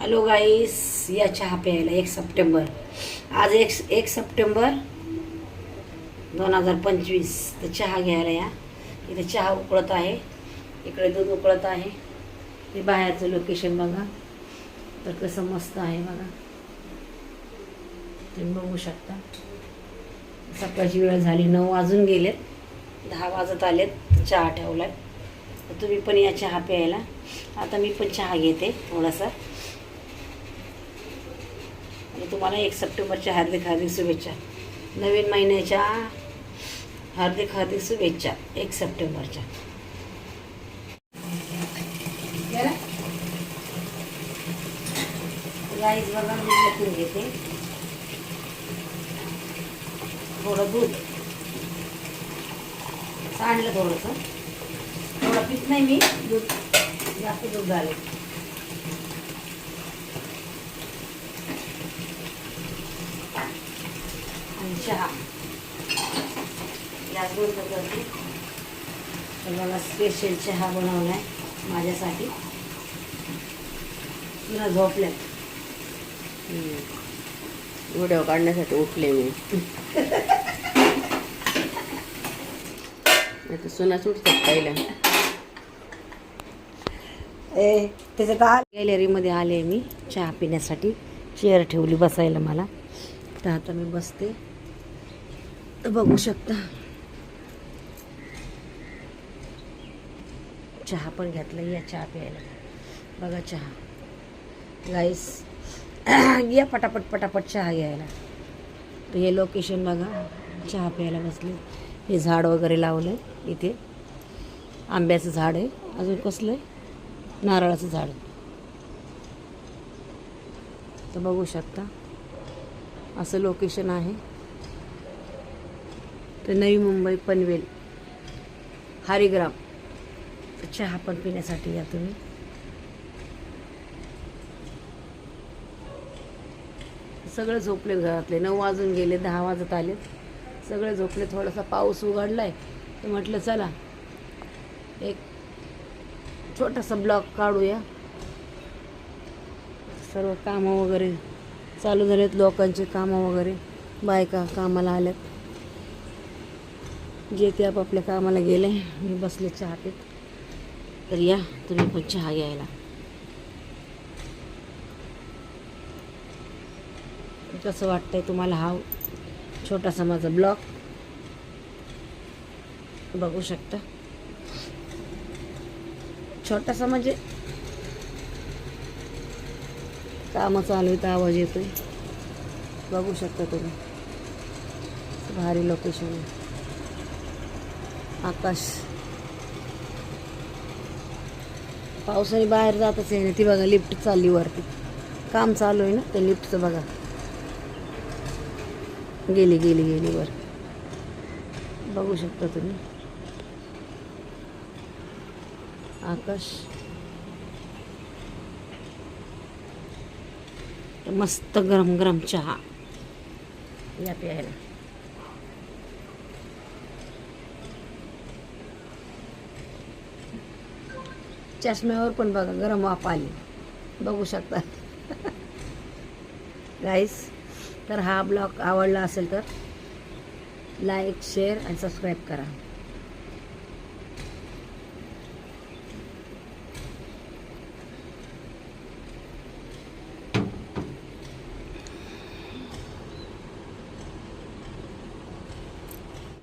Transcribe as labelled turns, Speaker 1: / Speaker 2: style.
Speaker 1: Hello गाईस या चहा प्यायला एक सप्टेंबर. आज एक एक सप्टेंबर दोन हजार पंचवीस. तर चहा घ्यायला या. इथे चहा उकळत आहे. इकडे दूध उकळत आहे. हे बाहेरचं लोकेशन बघा. तर कसं मस्त आहे बघा. तुम्ही बघू शकता. सकाळची वेळ झाली. नऊ वाजून गेलेत. दहा वाजत आलेत. तर चहा ठेवला तर तुम्ही पण या चहा प्यायला. आता मी पण चहा घेते थोडासा. तुम्हाला एक सप्टेंबरच्या हार्दिक हार्दिक शुभेच्छा. नवीन महिन्याच्या हार्दिक हार्दिक शुभेच्छा. एक सप्टेंबरच्या. राईस बघा मी टाकून घेते. थोडं दूध. सांडलं थोडंसं. थोडं पीत नाही मी दूध जास्त दूध झाले. चहा. गॅस बंद करते तर मला स्पेशल चहा बनवला आहे माझ्यासाठी. तुला झोपल्यात
Speaker 2: व्हिडिओ काढण्यासाठी उठले मी. आता सुना सुटतात पहिल्या.
Speaker 1: ए त्याच्यात आ गॅलरीमध्ये आले मी चहा पिण्यासाठी. चेअर ठेवली बसायला मला. तर आता मी बसते. बघू शकता. चहा पण घेतला या चहा प्यायला. बघा चहा. गाईस या पटापट पटापट चहा घ्यायला. तर हे लोकेशन बघा. चहा प्यायला बसले. हे झाड वगैरे लावलं आहे इथे. आंब्याचं झाड आहे. अजून कसलं आहे? नारळाचं झाड. तर बघू शकता. असं लोकेशन आहे. तर नवी मुंबई पनवेल. हरिग्राम. चहा पण पिण्यासाठी या तुम्ही. सगळे झोपले घरातले. नऊ वाजून गेले दहा वाजत आले. सगळे झोपले थोडासा पाऊस उघडलाय. तर म्हटलं चला एक छोटासा ब्लॉक काढूया. सर्व कामं वगैरे चालू झालेत लोकांचे कामं वगैरे. बायका कामाला आल्यात. जे ते आपापल्या कामाला गेले मी बसले चहा पीत तर या तुम्ही पण चहा घ्यायला. कसं वाटतंय तुम्हाला हा छोटासा माझा ब्लॉग? बघू शकता. छोटासा म्हणजे? कामं चालू आहेत आवाज येतोय. बघू शकता तुम्ही. भारी लोकेशन आहे. आकाश. पावसाने बाहेर जातच आहे ना ती बघा लिफ्ट चालली वरती. काम चालू आहे ना ते लिफ्टचं बघा. गेली गेली गेली वर. बघू शकता तुम्ही. आकाश. मस्त गरम गरम चहा. या प्यायला. चष्म्यावर पण बघा गरम वाफ आली. बघू शकता. गाईस तर हा ब्लॉग आवडला असेल तर लाईक शेअर आणि सबस्क्राईब करा.